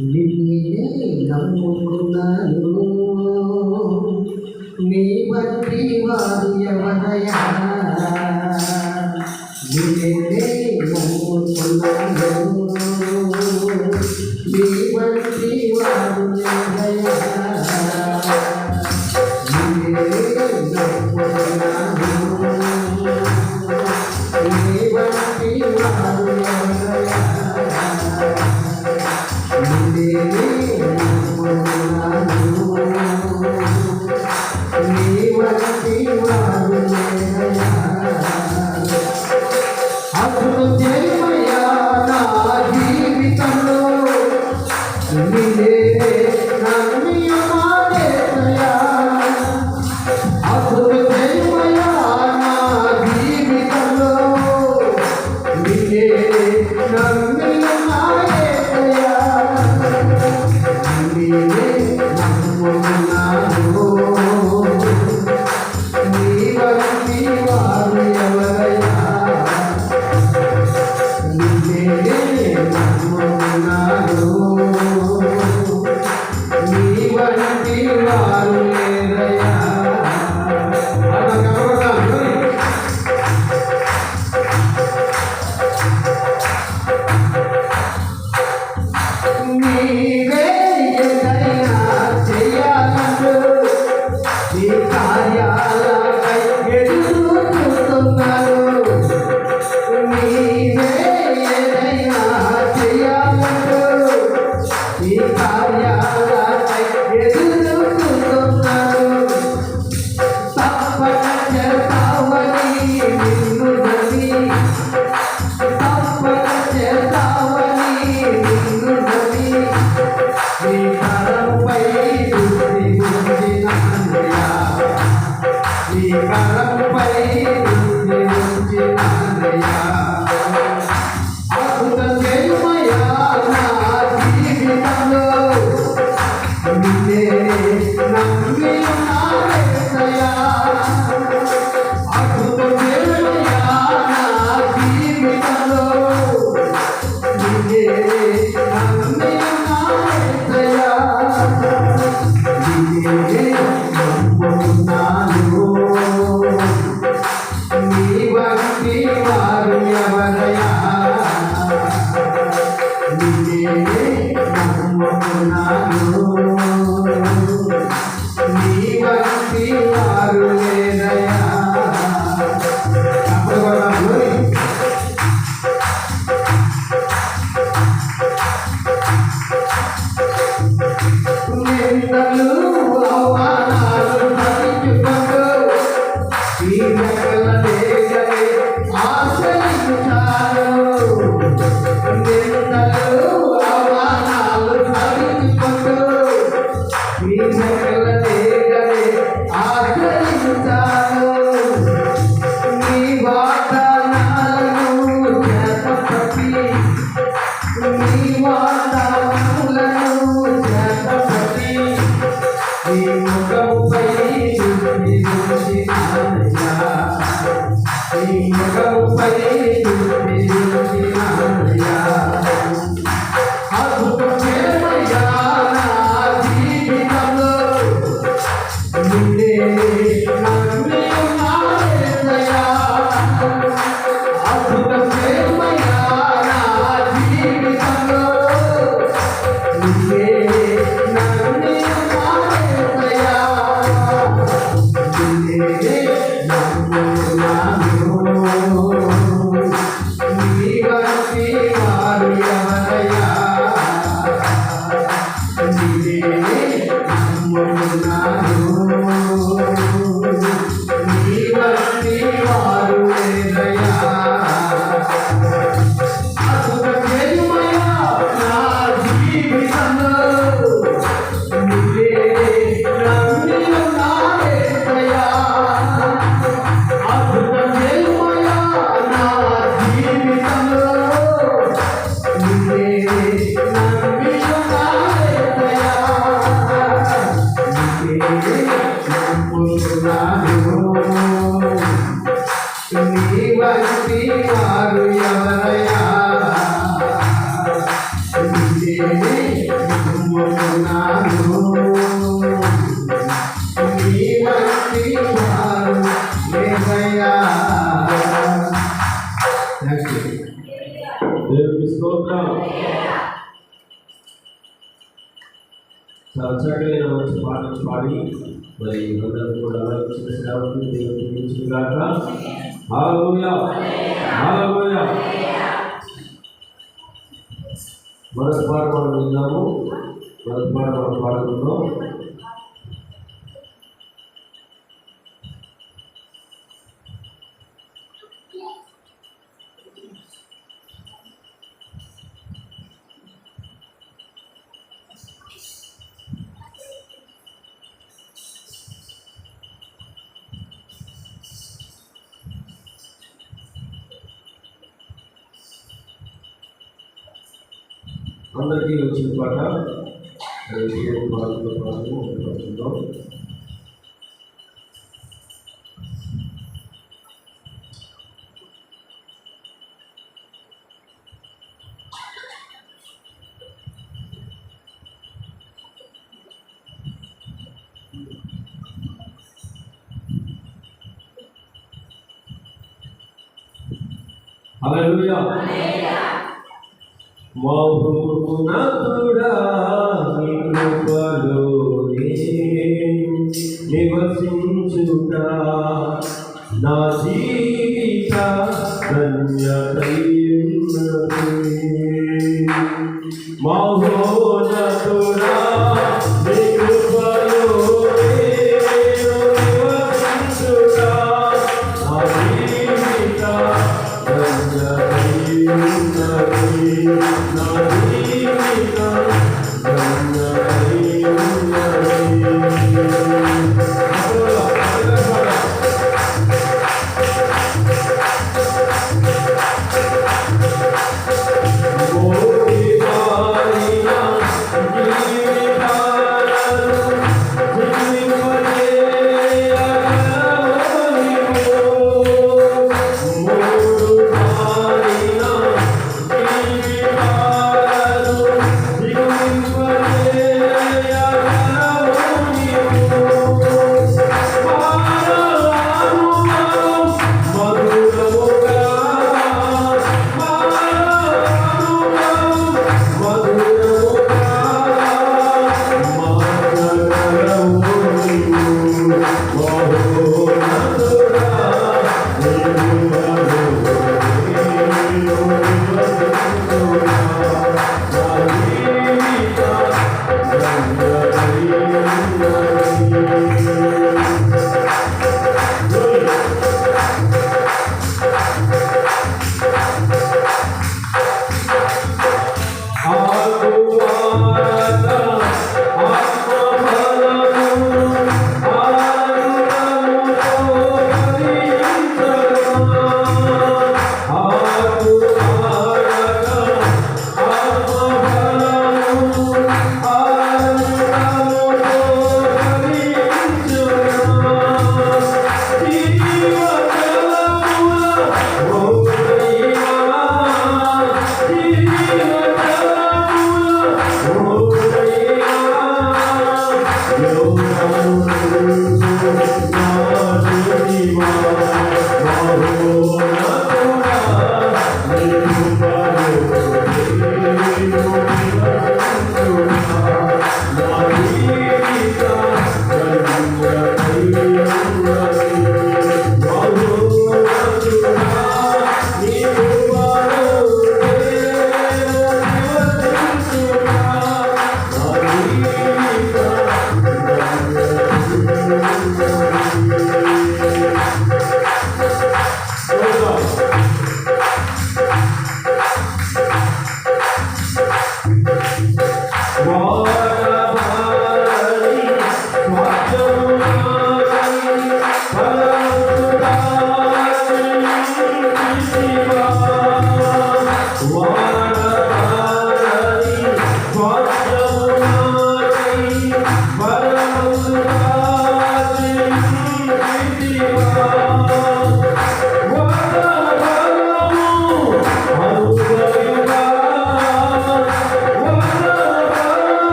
నిన్నే నమ్ముకున్నాను. నీ బట్టి వారు ఎవరయా కరంపై నీ కరంపై నిన్నే దేవునికి స్తోత్రం చాలా చక్కమైన మంచి పాటలు పాడి మరి అందరూ కూడా ఆలోచించిన సేవకులు దేవునికి దీవించుగాక హల్లెలూయా హల్లెలూయా మరొక పాట మనం విన్నాము మరొక పాట మనం పాడుకుందాం అందరికీ వచ్చిన పాట అది పాటతో పాటు పాడుకుందాం హల్లెలూయా మహోన్నతుడా కృపలోనే నివసించుట నా జీవిత ధన్యతయున్నది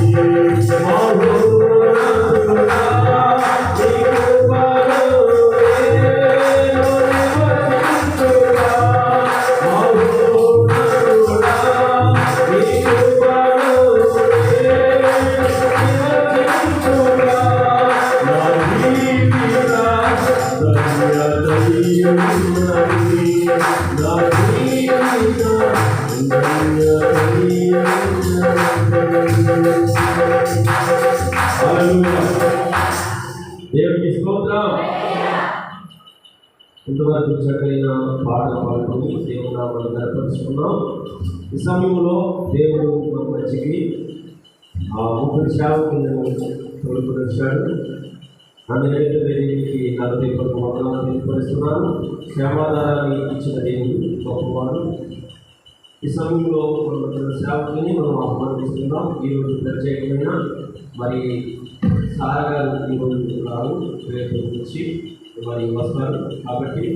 Música ఇంతవరకు చక్కైన పాట పాడుతూ దేవుడు నామాన్ని గనపరుచుకున్నాం ఈ సమయంలో దేవుడు మన మంచికి ఆ ముగ్గురు సేవకులను తోడుకుని వచ్చాడు అందుకైతే దేవునికి నలభై పదకొండు వందనాలు తెలియపరుస్తున్నాను. క్షేమాధారాన్ని ఇచ్చిన దేవుడు గొప్పవాడు. ఈ సమయంలో మన సేవకుని మనం ఆహ్వానిస్తున్నాం. ఈరోజు ప్రత్యేకమైన మరి సారా ఈరోజు రావు రేపు నుంచి మరి వస్తారు కాబట్టి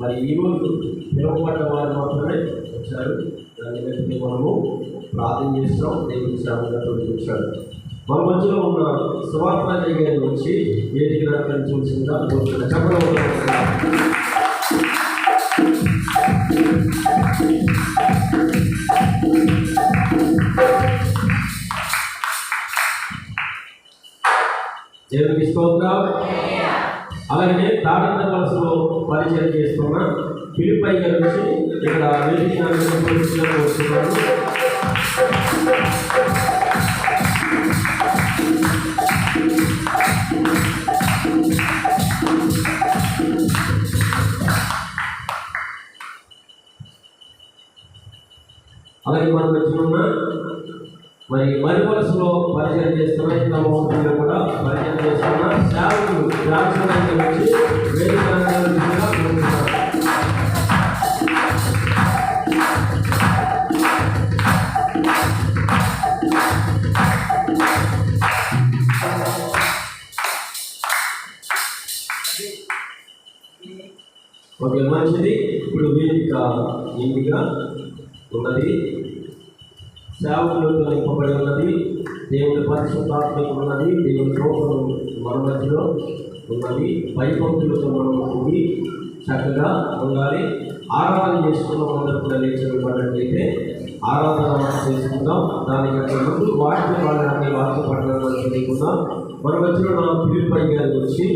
మరి ఈరోజు పిలువబడ్డ వారు మాత్రమే వచ్చారు. దాని మీద మనము ప్రార్థన చేస్తాం దేవుని సేవగా వచ్చాడు మన మధ్యలో ఉన్న సువార్త గారి వచ్చి వేదిక రాకని చూసిందా చెప్పడం దేవునికి స్తోత్రం. అలాగే తాడంత వలసలో పరిచయం చేస్తున్న పిలిపై గారి నుంచి ఇక్కడ వేదిక వస్తున్నాను అలాగే మనం వచ్చిన మరి మరి వలసలో పరిచయం చేస్తున్న ఇంత మోసంలో కూడా పరిచయం చేస్తున్న సేవకులు రాష్ట్రానికి వచ్చి వేదిక ఓకే మంచిది. ఇప్పుడు వేదిక ఎంపిక ఉన్నది. సేవకులతో నింపబడి ఉన్నది దేవుని పరిశుద్ధాత్మక ఉన్నది దేవుని రూపం మన మధ్యలో ఉన్నది భయభక్తులతో మనం ఉండి చక్కగా ఉండాలి. ఆరాధన చేసుకున్న అందరూ కూడా లేచినట్లయితే ఆరాధన చేసుకుందాం. దానికంటే ముందు వాక్య పాడడానికి వాక్య పట్టణాన్ని తెలియకుందాం మన మధ్యలో నా పిలుపై గారి గురించి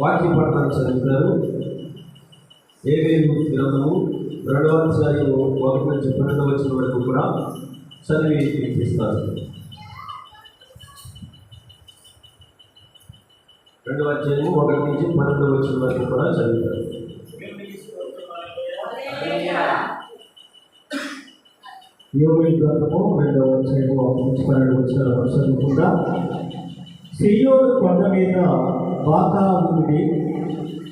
వాక్య పట్టణాన్ని చదువుతారు. ఏవేలు గ్రంథము రెండవ అధ్యాయము ఒకటి నుంచి పన్నెండు వచ్చిన వరకు కూడా చదివి వినిపిస్తారు. రెండవ అధ్యాయము ఒకటి నుంచి పన్నెండు వచ్చిన వరకు కూడా చదివారు యోగి గ్రంథము రెండవ అధ్యాయము ఒకటి నుంచి పన్నెండు వచ్చిన వరకు చదువుకుంటా. సియోను కొండ మీద బాకా ఉంది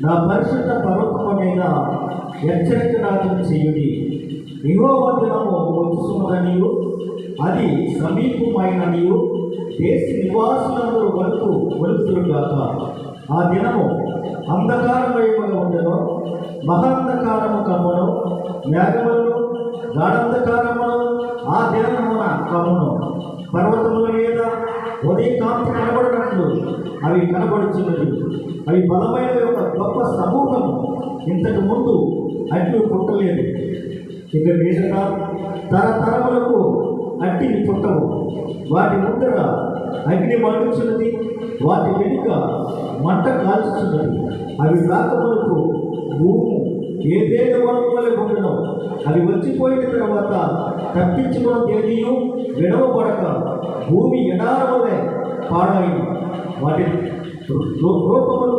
నా పరిశుద్ధ పర్వతము మీద హెచ్చరిక నాటం చేయుడి నిహోవందనము వచ్చుసున్నదనియు అది సమీపమైననియు దేశ నివాసులందరూ వరకు వలుపుతురుగాక ఆ దినము అంధకారమయముగా ఉండను. మహాంధకారము కమ్మును. మేఘములను గాఢంధకారమును ఆ దినమున కమ్మును. పర్వతముల మీద ఉదయకాంతి కనబడినట్లు అవి కనబడుచున్నది అవి బలమైన యొక్క గొప్ప సమూహం. ఇంతకు ముందు అగ్ని పుట్టలేదు. ఇక మీదట తరతరములకు అట్టిని పుట్టవు. వాటి ముందర అగ్ని మండుచున్నది. వాటి వెనుక మంట కాల్చుచున్నది. అవి రాకములకు భూము ఏదేదో వరకు వలె ఉండడం. అవి వచ్చిపోయిన తర్వాత తప్పించుకున్న తేదీయు విడవబడక భూమి ఎడార పాడైంది పాడాయి. వాటి రూపములు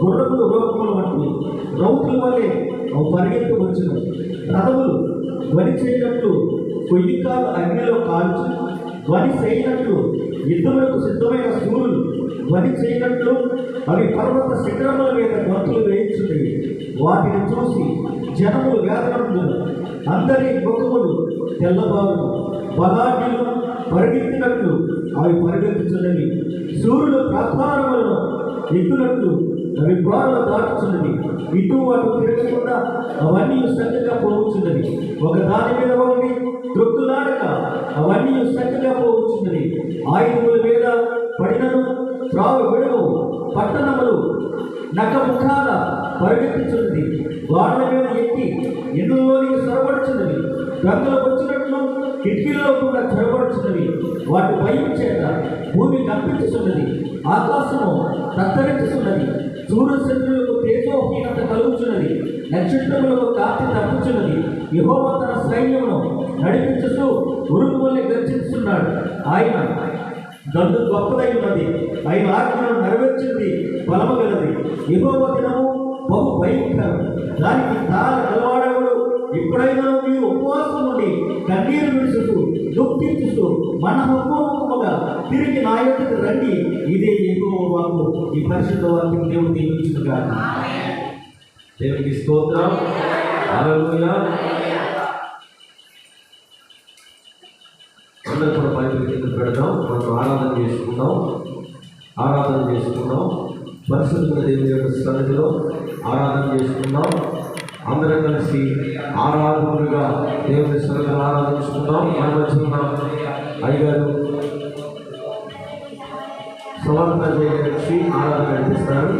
గుర్రములు రూపములు వంటివి రౌతుల వలె అవి పరిగెత్తు వచ్చిన రథములు ధ్వని చేయనట్లు కొయ్యికాలు అగ్నిలో కాల్చి ధ్వని చేయనట్లు యుద్ధములకు సిద్ధమైన సూర్యులు ధ్వని చేయనట్లు అవి పర్వత శిఖరముల మీద గొంతులు వేయించుండేవి. వాటిని చూసి జనములు వేదనములు అందరి ముఖములు తెల్లబారు బలాఢ్యులు పరిగెత్తినట్లు అవి పరిగెత్తుచున్నవి. సూర్యుడు ప్రధానములను ఎక్కునట్లు అవి గోడలు దాటుచున్నవి ఇటు అటు తిరగకుండా అవన్నీ చక్కగా పోవచ్చున్నవి ఒక దాని మీద ఒకటి దొక్కులాడక అవన్నీ చక్కగా పోవచ్చున్నవి ఆయుధముల మీద పడినను త్రావు విడవవు పట్టణములు నకముఖాల పరిగెత్తుచున్నది. వాళ్ళ మీద ఎక్కి ఇళ్ళలోనికి సొరబడుచున్నది గంగలు వచ్చినట్లు కిటికీల్లో కూడా చొరబడుచున్నవి వాటి భయం చేత భూమి కంపించుచున్నది ఆకాశము తత్తరించుతున్నది సూర్యచంద్రులకు తేజోహీనత కలుగుచున్నది. నక్షత్రములకు కాంతి తప్పుచున్నది. యహోవ తన సైన్యమును నడిపించుతూ ఉరుకు వల్లే గర్జిస్తున్నాడు. ఆయన గండు గొప్పదై ఉన్నది. ఆయన ఆజ్ఞను నెరవేర్చింది బలము గలది యహోవ దినము బహు భయంకరం దానికి తాళ కలవాడవుడు ఎప్పుడైనా మీరు ఉపవాసం నుండి కన్నీరు విడుచుతూ దుఃఖించుతూ మనహపూర్వకముగా తిరిగి నా యొక్కకు రండి. ఇదే ఎక్కువ వాకు ఈ పరిశుద్ధ వాక్యం దేవుడు దీవించుగా దేవునికి స్తోత్రం. హల్లెలూయా. అందరూ కూడా బైబిల్ కింద పెడదాం. మనం ఆరాధన చేసుకుందాం. ఆరాధన చేసుకుందాం. పరిశుద్ధ దేవుని యొక్క సన్నిధిలో ఆరాధన చేసుకుందాం. అందరం కలిసి ఆరాధనగా దేవుని సన్నిధిలో ఆరాధించుకుందాం. మన మధ్య ఉన్న అయ్యగారు సమర్పణ చేయడానికి ఆరాధన కనిపిస్తారు